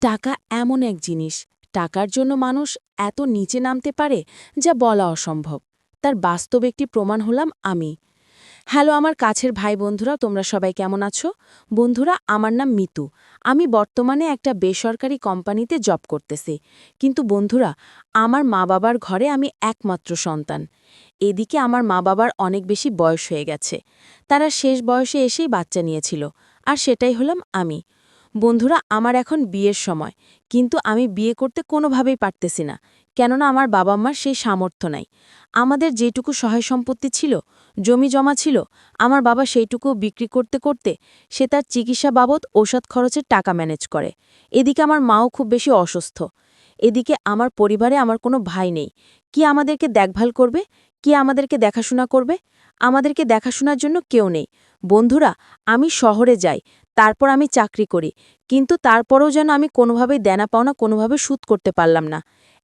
টাকা এমন এক জিনিস। টাকার জন্য মানুষ এত নিচে নামতে পারে যা বলা অসম্ভব। তার বাস্তব একটি প্রমাণ হলাম আমি। হ্যালো, আমার কাছের ভাই বন্ধুরা, তোমরা সবাই কেমন আছো? বন্ধুরা, আমার নাম মিতু। আমি বর্তমানে একটা বেসরকারি কোম্পানিতে জব করতেছি। কিন্তু বন্ধুরা, আমার মা বাবার ঘরে আমি একমাত্র সন্তান। এদিকে আমার মা বাবার অনেক বেশি বয়স হয়ে গেছে। তারা শেষ বয়সে এসেই বাচ্চা নিয়েছিল। আর সেটাই হলাম আমি। বন্ধুরা, আমার এখন বিয়ের সময়, কিন্তু আমি বিয়ে করতে কোনোভাবেই পারতেছি না, কেননা আমার বাবা মার সেই সামর্থ্য নাই। আমাদের যেটুকু সহায় সম্পত্তি ছিল, জমি জমা ছিল, আমার বাবা সেইটুকু বিক্রি করতে করতে সে তার চিকিৎসা বাবদ ঔষধ খরচের টাকা ম্যানেজ করে। এদিকে আমার মাও খুব বেশি অসুস্থ। এদিকে আমার পরিবারে আমার কোনো ভাই নেই। কি আমাদেরকে দেখভাল করবে? কি আমাদেরকে দেখাশোনা করবে? আমাদেরকে দেখাশোনার জন্য কেউ নেই। বন্ধুরা, আমি শহরে যাই তারপর আমি চাকরি করি, কিন্তু তারপরেও যেন আমি কোনোভাবেই দেনা পাওনা কোনোভাবে সুদ করতে পারলাম না।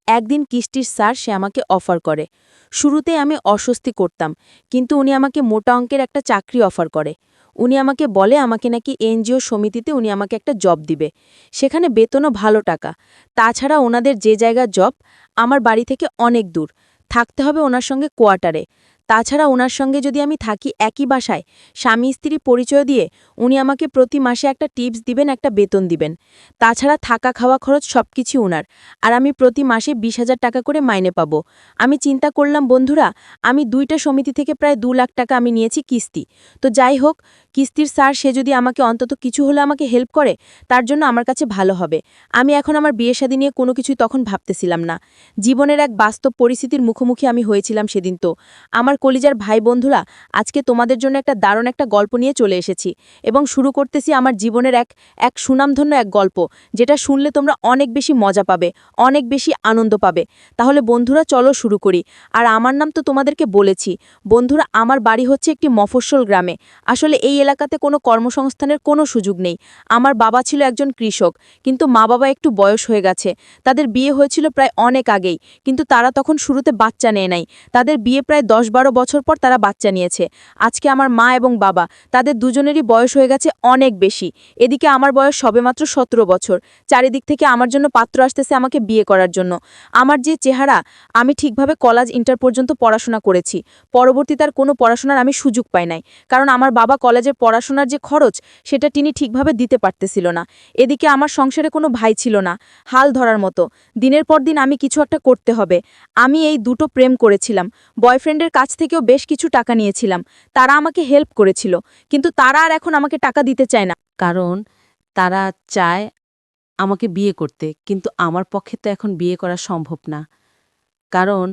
একদিন কিস্তির স্যার সে আমাকে অফার করে। শুরুতে আমি অস্বস্তি করতাম, কিন্তু উনি আমাকে মোটা অঙ্কের একটা চাকরি অফার করে। উনি আমাকে বলে আমাকে নাকি এনজিও সমিতিতে উনি আমাকে একটা জব দিবে। সেখানে বেতনও ভালো টাকা। তাছাড়া ওনাদের যে জায়গার জব, আমার বাড়ি থেকে অনেক দূর। থাকতে হবে ওনার সঙ্গে কোয়ার্টারে। তাছাড়া ওনার সঙ্গে যদি আমি থাকি একই বাসায়, স্বামী স্ত্রী পরিচয় দিয়ে উনি আমাকে প্রতি মাসে একটা টিপস দিবেন, একটা বেতন দিবেন। তাছাড়া থাকা খাওয়া খরচ সবকিছু ওনার আর আমি প্রতি মাসে বিশ হাজার টাকা করে মাইনে পাবো। আমি চিন্তা করলাম, বন্ধুরা, আমি দুইটা সমিতি থেকে প্রায় দু লাখ টাকা আমি নিয়েছি কিস্তি। তো যাই হোক, কিস্তির স্যার, সে যদি আমাকে অন্তত কিছু হলে আমাকে হেল্প করে, তার জন্য আমার কাছে ভালো হবে। আমি এখন আমার বিয়ে শাদী নিয়ে কোনো কিছুই তখন ভাবতেছিলাম না। জীবনের এক বাস্তব পরিস্থিতির মুখোমুখি আমি হয়েছিলাম সেদিন তো। আমার কলিজার ভাই বন্ধুরা, আজকে তোমাদের জন্য একটা দারুণ একটা গল্প নিয়ে চলে এসেছি এবং শুরু করতেছি আমার জীবনের এক এক সুনামধন্য এক গল্প, যেটা শুনলে তোমরা অনেক বেশি মজা পাবে, অনেক বেশি আনন্দ পাবে। তাহলে বন্ধুরা চলো শুরু করি। আর আমার নাম তো তোমাদেরকে বলেছি, বন্ধুরা আমার বাড়ি হচ্ছে একটি মফস্বল গ্রামে। আসলে এই এলাকাতে কোনো কর্মসংস্থানের কোনো সুযোগ নেই। আমার বাবা ছিল একজন কৃষক, কিন্তু মা বাবা একটু বয়স হয়ে গেছে। তাদের বিয়ে হয়েছিল প্রায় অনেক আগেই, কিন্তু তারা তখন শুরুতে বাচ্চা নেয় নাই। তাদের বিয়ে প্রায় দশ বারো বছর পর তারা বাচ্চা নিয়েছে। আজকে আমার মা এবং বাবা, তাদের দুজনেরই বয়স হয়ে গেছে অনেক বেশি। এদিকে আমার বয়স সবেমাত্র সতেরো বছর। চারিদিক থেকে আমার জন্য পাত্র আসতেছে আমাকে বিয়ে করার জন্য। আমার যে চেহারা, আমি ঠিকভাবে কলেজ, ইন্টার পর্যন্ত পড়াশোনা করেছি। পরবর্তী তার কোনো পড়াশোনার আমি সুযোগ পাই নাই। কারণ আমার বাবা কলেজের পড়াশোনার যে খরচ, সেটা তিনি ঠিকভাবে দিতে পারতেছিল না। এদিকে আমার সংসারে কোনো ভাই ছিল না। হাল ধরার মতো। দিনের পর দিন আমি কিছু একটা করতে হবে। আমি এই দুটো প্রেম করেছিলাম। বয়ফ্রেন্ডের কাছ থেকেও বেশ কিছু টাকা নিয়েছিলাম। তারা আমাকে হেল্প করেছিল। কিন্তু তারা আর এখন আমাকে টাকা দিতে চায় না। কারণ তারা চায় আমাকে বিয়ে করতে। কিন্তু আমার পক্ষে তো এখন বিয়ে করা সম্ভব না। কারণ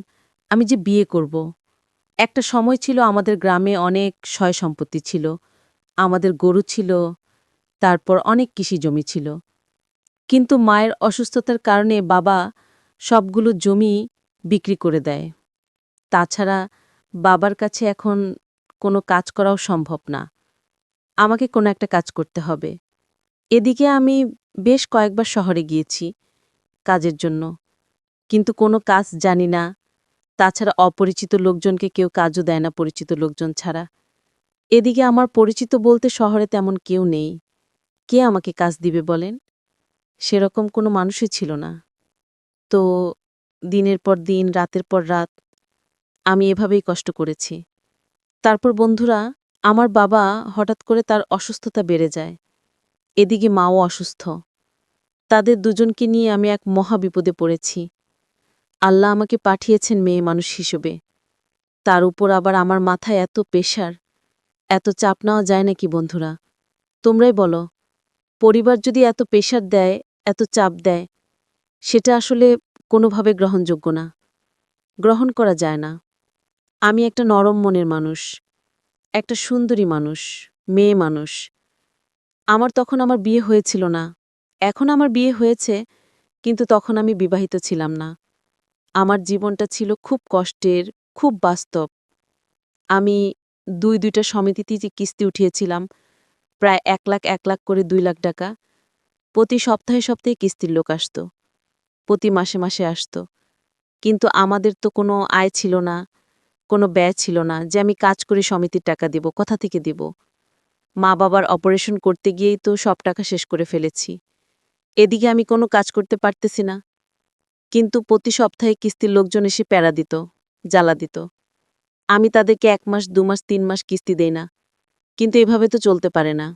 আমি যে বিয়ে করব, একটা সময় ছিল আমাদের গ্রামে অনেক সয় সম্পত্তি ছিল। আমাদের গরু ছিল, তারপর অনেক কৃষি জমি ছিল। কিন্তু মায়ের অসুস্থতার কারণে বাবা সবগুলো জমি বিক্রি করে দেয়। তাছাড়া বাবার কাছে এখন কোনো কাজ করাও সম্ভব না। আমাকে কোনো একটা কাজ করতে হবে। এদিকে আমি বেশ কয়েকবার শহরে গিয়েছি কাজের জন্য। কিন্তু কোনো কাজ জানি না। তাছাড়া অপরিচিত লোকজনকে কেউ কাজও দেয় না পরিচিত লোকজন ছাড়া। এদিকে আমার পরিচিত বলতে শহরে তেমন কেউ নেই। কে আমাকে কাজ দিবে বলেন? সেরকম কোনো মানুষই ছিল না। তো দিনের পর দিন, রাতের পর রাত আমি এভাবেই কষ্ট করেছি। তারপর বন্ধুরা, আমার বাবা হঠাৎ করে তার অসুস্থতা বেড়ে যায়। এদিকে মাও অসুস্থ। তাদের দুজনকে নিয়ে আমি এক মহা বিপদে পড়েছি। আল্লাহ আমাকে পাঠিয়েছেন মেয়ে মানুষ হিসেবে। তার উপর আবার আমার মাথায় এত পেশার এত চাপ নেওয়া যায় নাকি বন্ধুরা? তোমরাই বলো, পরিবার যদি এত পেশার দেয়, এত চাপ দেয়, সেটা আসলে কোনোভাবে গ্রহণযোগ্য না। গ্রহণ করা যায় না। আমি একটা নরম মনের মানুষ, একটা সুন্দরী মানুষ, মেয়ে মানুষ। আমার তখন আমার বিয়ে হয়েছিল না। এখন আমার বিয়ে হয়েছে, কিন্তু তখন আমি বিবাহিত ছিলাম না। আমার জীবনটা ছিল খুব কষ্টের, খুব বাস্তব। আমি দুই দুইটা সমিতিতে যে কিস্তি উঠিয়েছিলাম, প্রায় এক লাখ এক লাখ করে দুই লাখ টাকা, প্রতি সপ্তাহে সপ্তাহে কিস্তির লোক আসত, প্রতি মাসে মাসে আসত। কিন্তু আমাদের তো কোনো আয় ছিল না। কোনো ব্যয় ছিল না যে আমি কাজ করে সমিতির টাকা দিব, কোথা থেকে দিব? মা বাবার অপারেশন করতে গিয়েই তো সব টাকা শেষ করে ফেলেছি। এদিকে আমি কোনো কাজ করতে পারতেছি না। কিন্তু প্রতি সপ্তাহে কিস্তির লোকজন এসে প্যারা দিত, জ্বালা দিত। আমি তাদেরকে এক মাস, দু মাস, তিন মাস কিস্তি দেই না। কিন্তু এভাবে তো চলতে পারে না।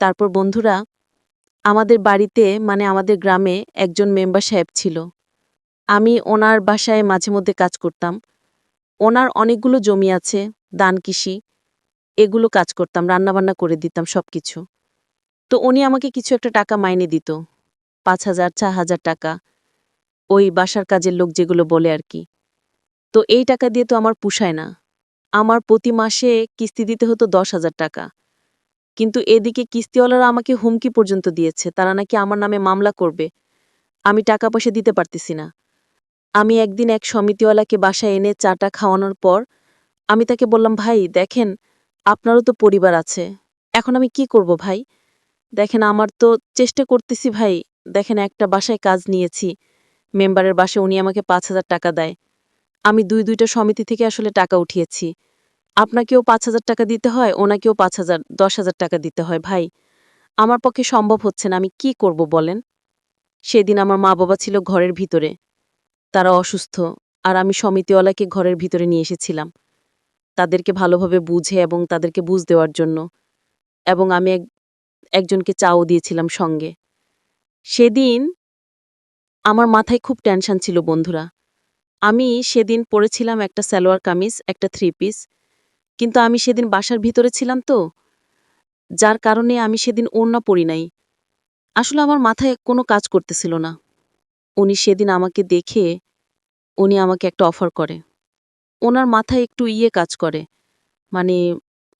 তারপর বন্ধুরা, আমাদের বাড়িতে মানে আমাদের গ্রামে একজন মেম্বার সাহেব ছিল। আমি ওনার বাসায় মাঝে মধ্যে কাজ করতাম। ওনার অনেকগুলো জমি আছে দান কৃষি, এগুলো কাজ করতাম, রান্নাবান্না করে দিতাম সব কিছু তো উনি আমাকে কিছু একটা টাকা মাইনে দিত, পাঁচ হাজার, চার হাজার টাকা, ওই বাসার কাজের লোক যেগুলো বলে আর কি। তো এই টাকা দিয়ে তো আমার পুষায় না। আমার প্রতি মাসে কিস্তি দিতে হতো দশ হাজার টাকা। কিন্তু এদিকে কিস্তিওয়ালারা আমাকে হুমকি পর্যন্ত দিয়েছে, তারা নাকি আমার নামে মামলা করবে। আমি টাকা পয়সা দিতে পারতেছি না। আমি একদিন এক সমিতিওয়ালাকে বাসায় এনে চাটা খাওয়ানোর পর আমি তাকে বললাম, ভাই, দেখেন, আপনারও তো পরিবার আছে। এখন আমি কি করব ভাই? দেখেন, আমার তো চেষ্টা করতেছি ভাই। দেখেন, একটা বাসায় কাজ নিয়েছি। মেম্বারের বাসায় উনি আমাকে পাঁচ হাজার টাকা দেয়। আমি দুই, দুইটা সমিতি থেকে আসলে টাকা উঠিয়েছি। আপনাকেও পাঁচ হাজার টাকা দিতে হয়, ওনাকেও পাঁচ হাজার, দশ হাজার টাকা দিতে হয় ভাই। আমার পক্ষে সম্ভব হচ্ছে না, আমি কি করব বলেন? সেদিন আমার মা বাবা ছিল ঘরের ভিতরে। তারা অসুস্থ, আর আমি সমিতিওয়ালাকে ঘরের ভিতরে নিয়ে এসেছিলাম। তাদেরকে ভালোভাবে বুঝে এবং তাদেরকে বুঝ দেওয়ার জন্য এবং আমি এক, একজনকে চাও দিয়েছিলাম সঙ্গে। সেদিন আমার মাথায় খুব টেনশন ছিল বন্ধুরা। আমি সেদিন পরেছিলাম একটা সালোয়ার কামিজ, একটা থ্রি পিস, কিন্তু আমি সেদিন বাসার ভিতরে ছিলাম তো, যার কারণে আমি সেদিন ওড়না পড়ি নাই। আসলে আমার মাথায় কোনো কাজ করতেছিল না। উনি সেদিন আমাকে দেখে উনি আমাকে একটা অফার করে। ওনার মাথায় একটু ইয়ে কাজ করে মানে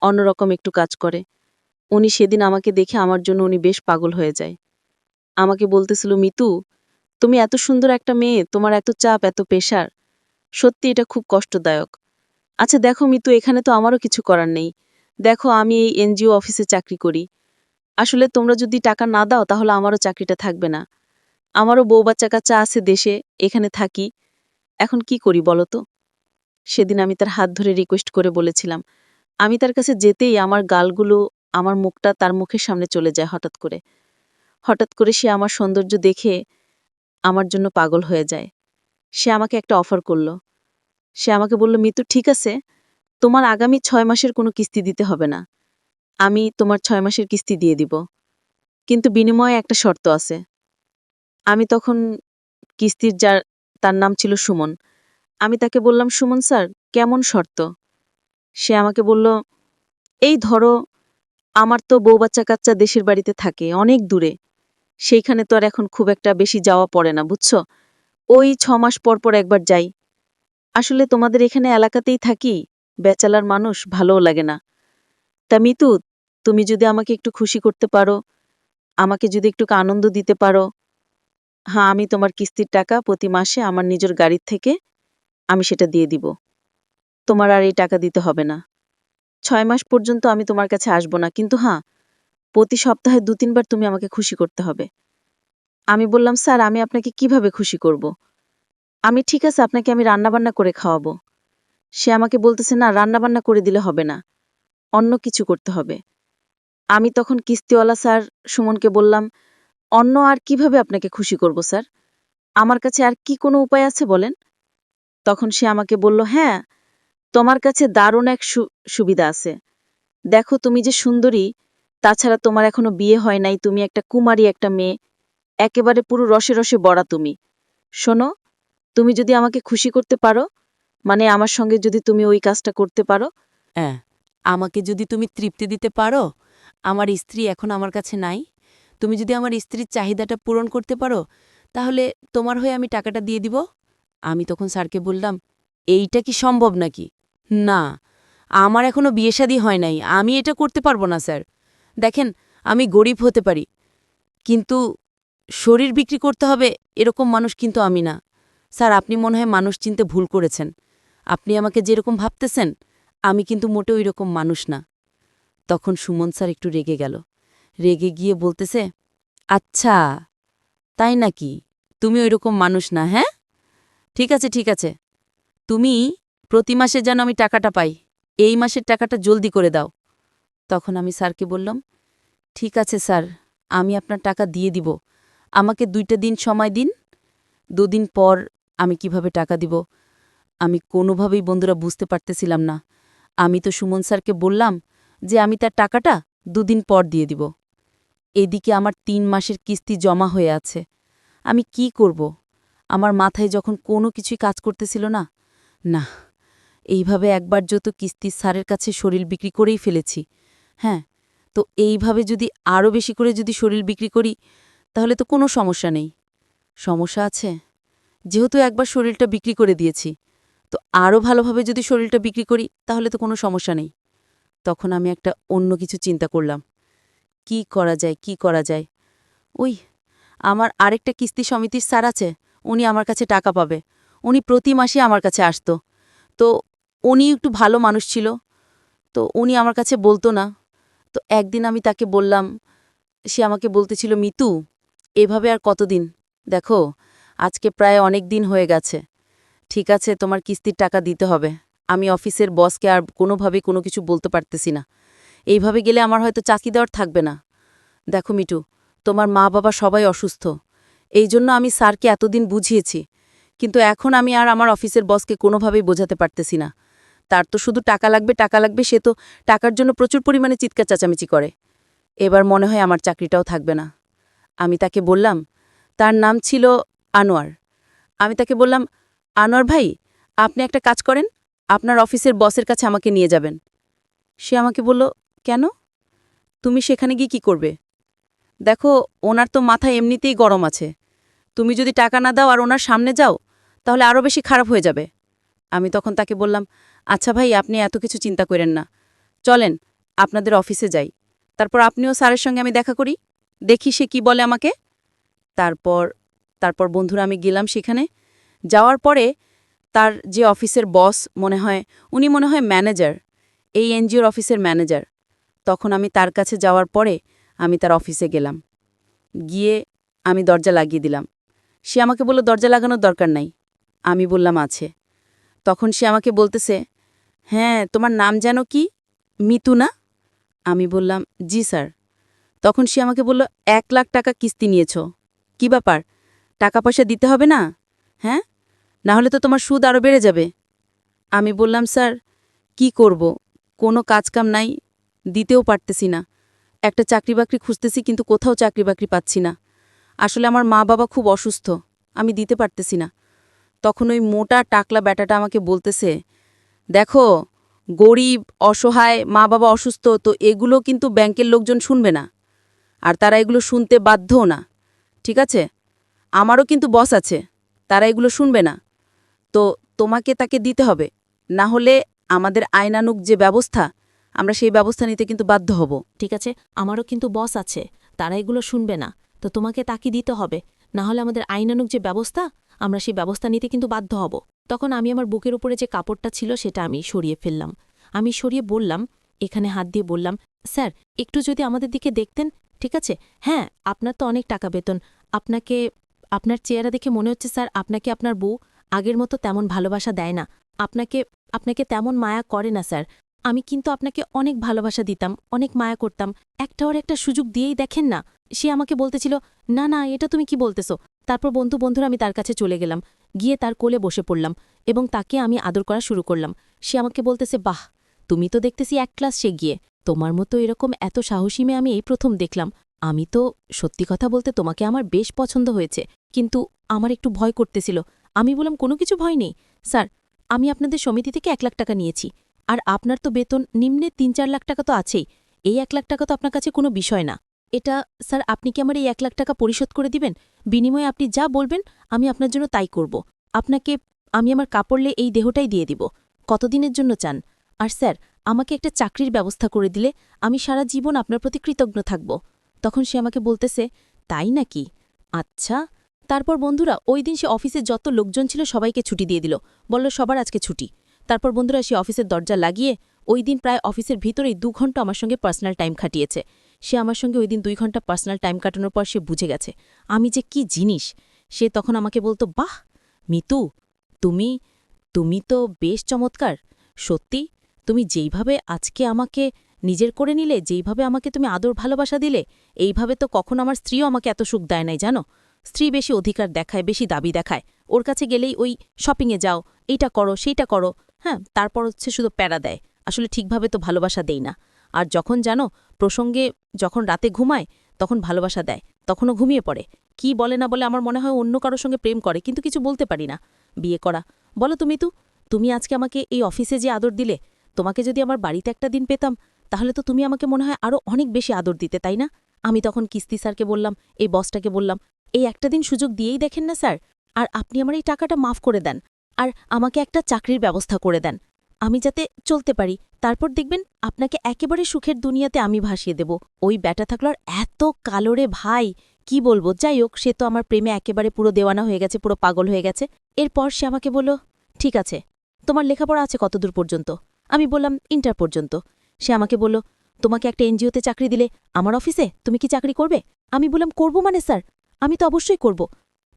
অন্যরকম একটু কাজ করে। উনি সেদিন আমাকে দেখে আমার জন্য উনি বেশ পাগল হয়ে যায়। আমাকে বলতেছিল, মিতু, তুমি এত সুন্দর একটা মেয়ে, তোমার এত চাপ, এত পেশার সত্যি এটা খুব কষ্টদায়ক। আচ্ছা দেখো মিতু, এখানে তো আমারও কিছু করার নেই। দেখো আমি এই এনজিও অফিসে চাকরি করি। আসলে তোমরা যদি টাকা না দাও, তাহলে আমারও চাকরিটা থাকবে না। আমারও বউ বাচ্চা কাচ্চা আছে দেশে, এখানে থাকি। এখন কি করি বলো তো? সেদিন আমি তার হাত ধরে রিকোয়েস্ট করে বলেছিলাম, আমি তার কাছে যেতেই আমার গালগুলো, আমার মুখটা তার মুখের সামনে চলে যায় হঠাৎ করে। হঠাৎ করে সে আমার সৌন্দর্য দেখে আমার জন্য পাগল হয়ে যায়। সে আমাকে একটা অফার করল। সে আমাকে বলল, মিতু, ঠিক আছে, তোমার আগামী ছয় মাসের কোনো কিস্তি দিতে হবে না। আমি তোমার ছয় মাসের কিস্তি দিয়ে দিব। কিন্তু বিনিময়ে একটা শর্ত আছে। আমি তখন কিস্তির যার তার নাম ছিল সুমন। আমি তাকে বললাম, সুমন স্যার, কেমন শর্ত? সে আমাকে বলল, এই ধরো, আমার তো বউ বাচ্চা কাচ্চা দেশের বাড়িতে থাকে, অনেক দূরে। সেইখানে তো আর এখন খুব একটা বেশি যাওয়া পড়ে না, বুঝছ? ওই ছ মাস পর পর একবার যাই। আসলে তোমাদের এখানে এলাকাতেই থাকি, বেচালার মানুষ ভালোও লাগে না। তা মিতু, তুমি যদি আমাকে একটু খুশি করতে পারো, আমাকে যদি একটু আনন্দ দিতে পারো হ্যাঁ আমি তোমার কিস্তির টাকা প্রতি মাসে আমার নিজের গাড়ির থেকে আমি সেটা দিয়ে দিব। তোমার আর এই টাকা দিতে হবে না। ছয় মাস পর্যন্ত আমি তোমার কাছে আসব না, কিন্তু হ্যাঁ প্রতি সপ্তাহে দু তিনবার তুমি আমাকে খুশি করতে হবে। আমি বললাম, স্যার, আমি আপনাকে কীভাবে খুশি করব? আমি ঠিক আছে, আপনাকে আমি রান্নাবান্না করে খাওয়াবো। সে আমাকে বলতেছে, না, রান্নাবান্না করে দিলে হবে না, অন্য কিছু করতে হবে। আমি তখন কিস্তিওয়ালা স্যার সুমনকে বললাম অন্য আর কীভাবে আপনাকে খুশি করব, স্যার? আমার কাছে আর কি কোনো উপায় আছে, বলেন? তখন সে আমাকে বলল হ্যাঁ তোমার কাছে দারুণ এক সুবিধা আছে। দেখো, তুমি যে সুন্দরী, তাছাড়া তোমার এখনও বিয়ে হয় নাই, তুমি একটা কুমারী একটা মেয়ে, একেবারে পুরো রসে রসে বড়া তুমি। শোনো, তুমি যদি আমাকে খুশি করতে পারো মানে আমার সঙ্গে যদি তুমি ওই কাজটা করতে পারো হ্যাঁ আমাকে যদি তুমি তৃপ্তি দিতে পারো, আমার স্ত্রী এখন আমার কাছে নাই তুমি যদি আমার স্ত্রীর চাহিদাটা পূরণ করতে পারো, তাহলে তোমার হয়ে আমি টাকাটা দিয়ে দিব। আমি তখন স্যারকে বললাম, এইটা কি সম্ভব নাকি? না, আমার এখনও বিয়ে শাদী হয় নাই, আমি এটা করতে পারব না, স্যার। দেখেন, আমি গরিব হতে পারি, কিন্তু শরীর বিক্রি করতে হবে এরকম মানুষ কিন্তু আমি না। স্যার, আপনি মনে হয় মানুষ চিনতে ভুল করেছেন। আপনি আমাকে যেরকম ভাবতেছেন, আমি কিন্তু মোটেও এরকম মানুষ না। তখন সুমন স্যার একটু রেগে গেল। রেগে গিয়ে বলতেছে আচ্ছা তাই নাকি? তুমি ওইরকম মানুষ না হ্যাঁ? ঠিক আছে ঠিক আছে। তুমি প্রতি মাসে যেন আমি টাকাটা পাই, এই মাসের টাকাটা জলদি করে দাও। তখন আমি স্যারকে বললাম, ঠিক আছে স্যার, আমি আপনার টাকা দিয়ে দিব। আমাকে দুইটা দিন সময় দিন, দুদিন পর আমি কীভাবে টাকা দিব? আমি কোনোভাবেই বন্ধুরা বুঝতে পারতেছিলাম না। আমি তো সুমন স্যারকে বললাম যে আমি তার টাকাটা দুদিন পর দিয়ে দিব। এদিকে আমার তিন মাসের কিস্তি জমা হয়ে আছে। আমি কি করব? আমার মাথায় যখন কোনো কিছুই কাজ করতেছিল না না, এইভাবে একবার যত কিস্তি স্যারের কাছে শরীর বিক্রি করেই ফেলেছি। হ্যাঁ তো এইভাবে যদি আরও বেশি করে যদি শরীর বিক্রি করি, তাহলে তো কোনো সমস্যা নেই। সমস্যা আছে? যেহেতু একবার শরীরটা বিক্রি করে দিয়েছি, তো আরও ভালোভাবে যদি শরীরটা বিক্রি করি, তাহলে তো কোনো সমস্যা নেই। তখন আমি একটা অন্য কিছু চিন্তা করলাম। কি করা যায়, কি করা যায়? ওই আমার আরেকটা কিস্তি সমিতির স্যার আছে, উনি আমার কাছে টাকা পাবে। উনি প্রতি মাসে আমার কাছে আসতো। তো উনি একটু ভালো মানুষ ছিল। তো উনি আমার কাছে বলতো না। তো একদিন আমি তাকে বললাম, সে আমাকে বলতেছিল, মিতু, এভাবে আর কতদিন? দেখো, আজকে প্রায় অনেক দিন হয়ে গেছে। ঠিক আছে, তোমার কিস্তির টাকা দিতে হবে। আমি অফিসের বসকে আর কোনোভাবে কোনো কিছু বলতে পারতেছি না। এইভাবে গেলে আমার হয়তো চাকরি দেওয়ার থাকবে না। দেখো মিটু তোমার মা বাবা সবাই অসুস্থ। এই জন্য আমি স্যারকে এতদিন বুঝিয়েছি, কিন্তু এখন আমি আর আমার অফিসের বসকে কোনোভাবেই বোঝাতে পারতেছি না। তার তো শুধু টাকা লাগবে টাকা লাগবে, সে তো টাকার জন্য প্রচুর পরিমাণে চিৎকার চেঁচামেচি করে। এবার মনে হয় আমার চাকরিটাও থাকবে না। আমি তাকে বললাম, তার নাম ছিল আনোয়ার। আমি তাকে বললাম, আনোয়ার ভাই, আপনি একটা কাজ করেন, আপনার অফিসের বসের কাছে আমাকে নিয়ে যাবেন। সে আমাকে বলল কেন? তুমি সেখানে গিয়ে কি করবে? দেখো, ওনার তো মাথা এমনিতেই গরম আছে। তুমি যদি টাকা না দাও আর ওনার সামনে যাও, তাহলে আরও বেশি খারাপ হয়ে যাবে। আমি তখন তাকে বললাম আচ্ছা ভাই, আপনি এত কিছু চিন্তা করেন না। চলেন, আপনাদের অফিসে যাই। তারপর আপনিও স্যারের সঙ্গে আমি দেখা করি। দেখি সে কি বলে আমাকে। তারপর তারপর বন্ধুরা, আমি গেলাম সেখানে। যাওয়ার পরে তার যে অফিসের বস, মনে হয়, উনি মনে হয় ম্যানেজার, এই এনজিওর অফিসের ম্যানেজার। তখন আমি তার কাছে যাওয়ার পরে আমি তার অফিসে গেলাম। গিয়ে আমি দরজা লাগিয়ে দিলাম। সে আমাকে বলল, দরজা লাগানোর দরকার নাই। আমি বললাম, আছে। তখন সে আমাকে বলতেছে হ্যাঁ তোমার নাম যেন কি? মিতু না? আমি বললাম, জি স্যার। তখন সে আমাকে বলল, এক লাখ টাকা কিস্তি নিয়েছ। কি ব্যাপার? টাকা পয়সা দিতে হবে না? হ্যাঁ? না হলে তো তোমার সুদ আরও বেড়ে যাবে। আমি বললাম, স্যার, কি করব? কোনো কাজকাম নাই। দিতেও পারতেছি না। একটা চাকরি বাকরি খুঁজতেছি কিন্তু কোথাও চাকরি বাকরি পাচ্ছি না। আসলে আমার মা বাবা খুব অসুস্থ, আমি দিতে পারতেছি না। তখন ওই মোটা টাকলা ব্যাটাটা আমাকে বলতেছে, দেখো, গরিব, অসহায় মা বাবা অসুস্থ, তো এগুলো কিন্তু ব্যাংকের লোকজন শুনবে না। আর তারা এগুলো শুনতে বাধ্যও না। ঠিক আছে? আমারও কিন্তু বস আছে, তারা এগুলো শুনবে না। তো তোমাকে তাকে দিতে হবে। না হলে আমাদের আইনানুক যে ব্যবস্থা আমরা সেই ব্যবস্থা নিতে কিন্তু বাধ্য হব, ঠিক আছে? আমারও কিন্তু বস আছে, তারা এগুলো শুনবে না, তো তোমাকে তাকি দিতে হবে। না হলে আমাদের আইনানুক যে ব্যবস্থা, আমরা সেই ব্যবস্থা নিতে কিন্তু বাধ্য হব। তখন আমি আমার বুকের উপরে যে কাপড়টা ছিল সেটা আমি সরিয়ে ফেললাম। আমি সরিয়ে বললাম, এখানে হাত দিয়ে বললাম, স্যার, একটু যদি আমাদের দিকে দেখতেন, ঠিক আছে? হ্যাঁ আপনার তো অনেক টাকা বেতন। আপনাকে, আপনার চেহারা দেখে মনে হচ্ছে, স্যার, আপনাকে আপনার বউ আগের মতো তেমন ভালোবাসা দেয় না। আপনাকে আপনাকে তেমন মায়া করে না, স্যার। আমি কিন্তু আপনাকে অনেক ভালোবাসা দিতাম, অনেক মায়া করতাম। একটা ওর একটা সুযোগ দিয়েই দেখেন না। সে আমাকে বলতেছিল, না না, এটা তুমি কি বলতেছো? তারপর বন্ধু, বন্ধুরা আমি তার কাছে চলে গেলাম। গিয়ে তার কোলে বসে পড়লাম এবং তাকে আমি আদর করা শুরু করলাম। সে আমাকে বলতেছে, বাহ, তুমি তো দেখতেছি এক ক্লাস সে গিয়ে। তোমার মতো এরকম এত সাহসী মেয়ে আমি এই প্রথম দেখলাম। আমি তো, সত্যি কথা বলতে তোমাকে আমার বেশ পছন্দ হয়েছে। কিন্তু আমার একটু ভয় করতেছিল। আমি বললাম, কোনো কিছু ভয় নেই। স্যার, আমি আপনাদের সমিতি থেকে এক লাখ টাকা নিয়েছি। আর আপনার তো বেতন নিম্নে তিন চার লাখ টাকা তো আছেই। এই এক লাখ টাকা তো আপনার কাছে কোনো বিষয় না। এটা, স্যার, আপনি কি আমার এই এক লাখ টাকা পরিশোধ করে দিবেন? বিনিময়ে আপনি যা বলবেন, আমি আপনার জন্য তাই করব। আপনাকে, আমি আমার কাপড়লে এই দেহটাই দিয়ে দিব। কতদিনের জন্য চান? আর স্যার, আমাকে একটা চাকরির ব্যবস্থা করে দিলে আমি সারা জীবন আপনার প্রতি কৃতজ্ঞ থাকব। তখন সে আমাকে বলতেছে, তাই নাকি? আচ্ছা। তারপর বন্ধুরা, ওই দিন সে অফিসে যত লোকজন ছিল সবাইকে ছুটি দিয়ে দিল। বলল, সবার আজকে ছুটি। তারপর বন্ধুরা সে অফিসের দরজা লাগিয়ে ওই দিন প্রায় অফিসের ভিতরেই দু ঘণ্টা আমার সঙ্গে পার্সোনাল টাইম খাটিয়েছে সে আমার সঙ্গে ওই দিন দুই ঘণ্টা পার্সোনাল টাইম কাটানোর পর সে বুঝে গেছে, আমি যে কি জিনিস। সে তখন আমাকে বলতো, বাহ, মিতু, তুমি তুমি তো বেশ চমৎকার। সত্যি, তুমি যেইভাবে আজকে আমাকে নিজের করে নিলে, যেইভাবে আমাকে তুমি আদর ভালোবাসা দিলে, এইভাবে তো কখন আমার স্ত্রীও আমাকে এত সুখ দেয় নাই, জানো? স্ত্রী বেশি অধিকার দেখায়, বেশি দাবি দেখায়। ওর কাছে গেলেই ওই শপিংয়ে যাও, এইটা করো, সেইটা করো। হ্যাঁ তারপর হচ্ছে শুধু প্যারা দেয়। আসলে ঠিকভাবে তো ভালোবাসা দেই না। আর যখন জানো, প্রসঙ্গে যখন রাতে ঘুমায়, তখন ভালোবাসা দেয়। তখনও ঘুমিয়ে পড়ে। কি বলে না বলে আমার মনে হয় অন্য কারোর সঙ্গে প্রেম করে, কিন্তু কিছু বলতে পারি না। বিয়ে করা। বলো তুমি তু তুমি আজকে আমাকে এই অফিসে যে আদর দিলে, তোমাকে যদি আমার বাড়িতে একটা দিন পেতাম, তাহলে তো তুমি আমাকে মনে হয় আরও অনেক বেশি আদর দিতে, তাই না? আমি তখন কিস্তি স্যারকে বললাম, এই বসটাকে বললাম, এই একটা দিন সুযোগ দিয়েই দেখেন না স্যার। আর আপনি আমার এই টাকাটা মাফ করে দেন। আর আমাকে একটা চাকরির ব্যবস্থা করে দেন। আমি যাতে চলতে পারি। তারপর দেখবেন আপনাকে একেবারে সুখের দুনিয়াতে আমি ভাসিয়ে দেব। ওই ব্যাটা থাকল আর এত কালোরে ভাই। কি বলব? যাই হোক, সে তো আমার প্রেমে একেবারে পুরো দেওয়ানা হয়ে গেছে, পুরো পাগল হয়ে গেছে। এরপর সে আমাকে বলল, ঠিক আছে, তোমার লেখাপড়া আছে কতদূর পর্যন্ত? আমি বললাম, ইন্টার পর্যন্ত। সে আমাকে বলল, তোমাকে একটা এনজিওতে চাকরি দিলে আমার অফিসে তুমি কি চাকরি করবে? আমি বললাম, করব মানে স্যার? আমি তো অবশ্যই করব।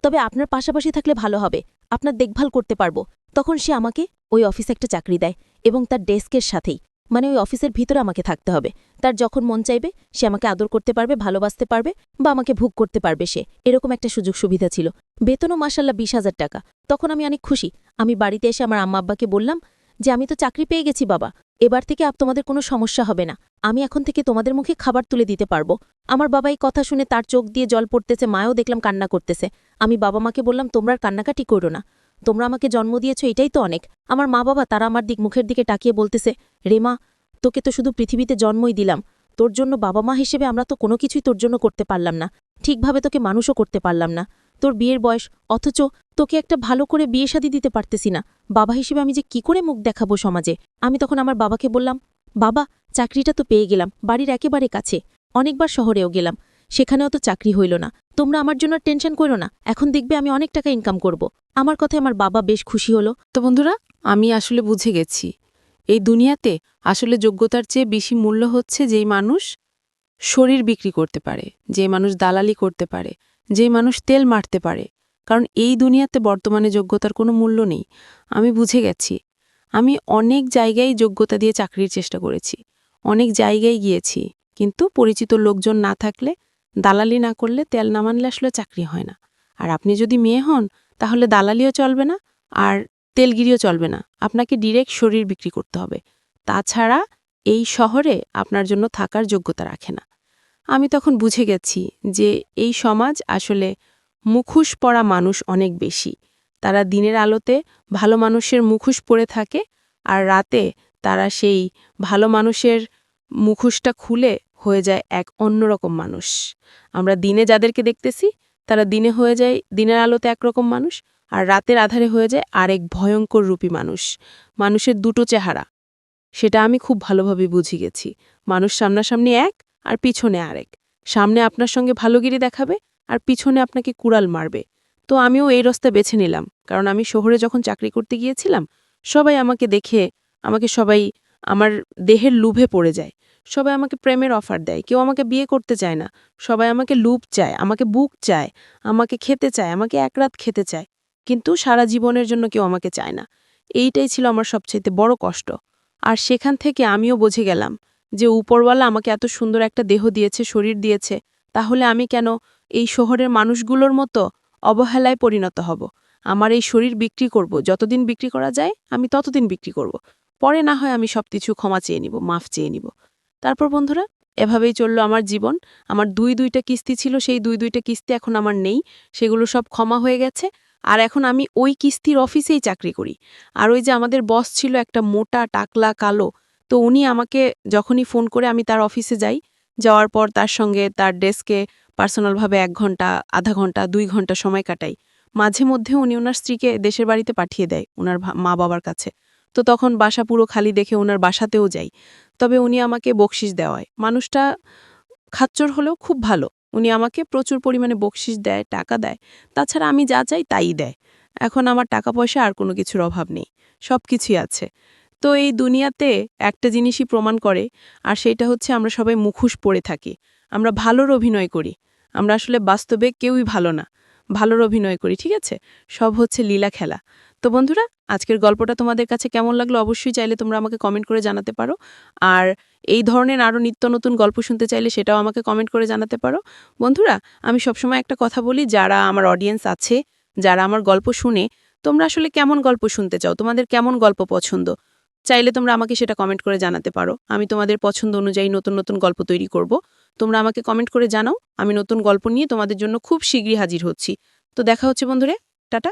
তবে আপনার পাশাপাশি থাকলে ভালো হবে। আপনার দেখভাল করতে পারব। তখন সে আমাকে ওই অফিসে একটা চাকরি দেয় এবং তার ডেস্কের সাথেই মানে ওই অফিসের ভিতরে আমাকে থাকতে হবে। তার যখন মন চাইবে, সে আমাকে আদর করতে পারবে, ভালোবাসতে পারবে বা আমাকে ভুগ করতে পারবে সে। এরকম একটা সুযোগ সুবিধা ছিল। বেতনও মাসাল্লাহ বিশ হাজার টাকা। তখন আমি অনেক খুশি। আমি বাড়িতে এসে আমার আম্মা আব্বাকে বললাম যে আমি তো চাকরি পেয়ে গেছি, বাবা। এবার থেকে আপ, তোমাদের কোনো সমস্যা হবে না। আমি এখন থেকে তোমাদের মুখে খাবার তুলে দিতে পারব। আমার বাবা এই কথা শুনে তার চোখ দিয়ে জল পড়তেছে মায়ও দেখলাম কান্না করতেছে। আমি বাবা মাকে বললাম, তোমরা কান্নাকাটি করো না। তোমরা আমাকে জন্ম দিয়েছ, এটাই তো অনেক। আমার মা বাবা, তারা আমার দিক মুখের দিকে তাকিয়ে বলতেছে রেমা তোকে তো শুধু পৃথিবীতে জন্মই দিলাম। তোর জন্য বাবা মা হিসেবে আমরা তো কোনো কিছুই তোর জন্য করতে পারলাম না। ঠিকভাবে তোকে মানুষও করতে পারলাম না। তোর বিয়ের বয়স, অথচ তোকে একটা ভালো করে বিয়ে শাদি দিতে পারতেছি না। বাবা হিসেবে আমি যে কি করে মুখ দেখাবো সমাজে? আমি তখন আমার বাবাকে বললাম, বাবা, চাকরিটা তো পেয়ে গেলাম, বাড়ির একেবারে কাছে। অনেকবার শহরেও গেলাম, সেখানেও তো চাকরি হইল না। তোমরা আমার জন্য টেনশন করো না, এখন দেখবে আমি অনেক টাকা ইনকাম করব। আমার কথায় আমার বাবা বেশ খুশি হলো। তো বন্ধুরা, আমি আসলে বুঝে গেছি। এই দুনিয়াতে আসলে যোগ্যতার চেয়ে বেশি মূল্য হচ্ছে যেই মানুষ শরীর বিক্রি করতে পারে যে মানুষ দালালি করতে পারে। যে মানুষ তেল মারতে পারে, কারণ এই দুনিয়াতে বর্তমানে যোগ্যতার কোনো মূল্য নেই। আমি বুঝে গেছি। আমি অনেক জায়গায় যোগ্যতা দিয়ে চাকরির চেষ্টা করেছি, অনেক জায়গায় গিয়েছি, কিন্তু পরিচিত লোকজন না থাকলে, দালালি না করলে তেল না মানলে আসলে চাকরি হয় না। আর আপনি যদি মেয়ে হন, তাহলে দালালিও চলবে না, আর তেলগিরিও চলবে না। আপনাকে ডিরেক্ট শরীর বিক্রি করতে হবে। তাছাড়া এই শহরে আপনার জন্য থাকার যোগ্যতা রাখে না। আমি তখন বুঝে গেছি যে এই সমাজ আসলে মুখোশ পরা মানুষ অনেক বেশি। তারা দিনের আলোতে ভালো মানুষের মুখোশ পরে থাকে আর রাতে তারা সেই ভালো মানুষের মুখোশটা খুলে হয়ে যায় এক অন্যরকম মানুষ। আমরা দিনে যাদেরকে দেখতেছি, তারা দিনে হয়ে যায় দিনের আলোতে একরকম মানুষ আর রাতের আধারে হয়ে যায় আরেক ভয়ঙ্কর রূপী মানুষ, মানুষের দুটো চেহারা। সেটা আমি খুব ভালোভাবে বুঝে গেছি। মানুষ সামনাসামনি এক আর পিছনে আরেক। সামনে আপনার সঙ্গে ভালোগিরি দেখাবে আর পিছনে আপনাকে কুড়াল মারবে। তো আমিও এই রাস্তা বেছে নিলাম, কারণ আমি শহরে যখন চাকরি করতে গিয়েছিলাম, সবাই আমাকে দেখে, আমাকে সবাই আমার দেহের লুভে পড়ে যায়। সবাই আমাকে প্রেমের অফার দেয়, কেউ আমাকে বিয়ে করতে চায় না। সবাই আমাকে লুপ চায়, আমাকে বুক চায়, আমাকে খেতে চায়, আমাকে এক রাত খেতে চায়। কিন্তু সারা জীবনের জন্য কেউ আমাকে চায় না। এইটাই ছিল আমার সবচাইতে বড় কষ্ট। আর সেখান থেকে আমিও বুঝে গেলাম যে উপরওয়ালা আমাকে এত সুন্দর একটা দেহ দিয়েছে, শরীর দিয়েছে, তাহলে আমি কেন এই শহরের মানুষগুলোর মতো অবহেলায় পরিণত হব? আমার এই শরীর বিক্রি করব, যতদিন বিক্রি করা যায়, আমি ততদিন বিক্রি করব। পরে না হয় আমি সব কিছু ক্ষমা চেয়ে নিব, মাফ চেয়ে নিব। তারপর বন্ধুরা, এভাবেই চলল আমার জীবন। আমার দুই দুইটা কিস্তি ছিল, সেই দুই দুইটা কিস্তি এখন আমার নেই। সেগুলো সব ক্ষমা হয়ে গেছে। আর এখন আমি ওই কিস্তির অফিসেই চাকরি করি। আর ওই যে আমাদের বস ছিল একটা মোটা, টাকলা, কালো তো উনি আমাকে যখনই ফোন করে আমি তার অফিসে যাই। যাওয়ার পর তার সঙ্গে তার ডেস্কে পার্সোনালভাবে এক ঘণ্টা, আধা ঘণ্টা, দুই ঘণ্টা সময় কাটাই। মাঝে মধ্যে উনি ওনার স্ত্রীকে দেশের বাড়িতে পাঠিয়ে দেয় ওনার মা বাবার কাছে। তো তখন বাসা পুরো খালি দেখে ওনার বাসাতেও যাই। তবে উনি আমাকে বকশিস দেওয়ায়। মানুষটা খাচ্চর হলেও খুব ভালো। উনি আমাকে প্রচুর পরিমাণে বকশিস দেয়, টাকা দেয়। তাছাড়া আমি যা চাই তাই দেয়। এখন আমার টাকা পয়সা আর কোনো কিছুর অভাব নেই। সব কিছুই আছে। তো এই দুনিয়াতে একটা জিনিসই প্রমাণ করে, আর সেটা হচ্ছে আমরা সবাই মুখোশ পড়ে থাকি। আমরা ভালোর অভিনয় করি। আমরা আসলে বাস্তবে কেউই ভালো না। ভালোর অভিনয় করি, ঠিক আছে? সব হচ্ছে লীলা খেলা। তো বন্ধুরা, আজকের গল্পটা তোমাদের কাছে কেমন লাগল অবশ্যই চাইলে তোমরা আমাকে কমেন্ট করে জানাতে পারো। আর এই ধরনের আরও নিত্য নতুন গল্প শুনতে চাইলে সেটাও আমাকে কমেন্ট করে জানাতে পারো। বন্ধুরা, আমি সবসময় একটা কথা বলি, যারা আমার অডিয়েন্স আছে, যারা আমার গল্প শুনে, তোমরা আসলে কেমন গল্প শুনতে চাও? তোমাদের কেমন গল্প পছন্দ? চাইলে তোমরা আমাকে সেটা কমেন্ট করে জানাতে পারো। আমি তোমাদের পছন্দ অনুযায়ী নতুন নতুন গল্প তৈরি করব। তোমরা আমাকে কমেন্ট করে জানাও। আমি নতুন গল্প নিয়ে তোমাদের জন্য খুব শীঘ্রই হাজির হচ্ছি। তো দেখা হচ্ছে বন্ধুরে। টাটা।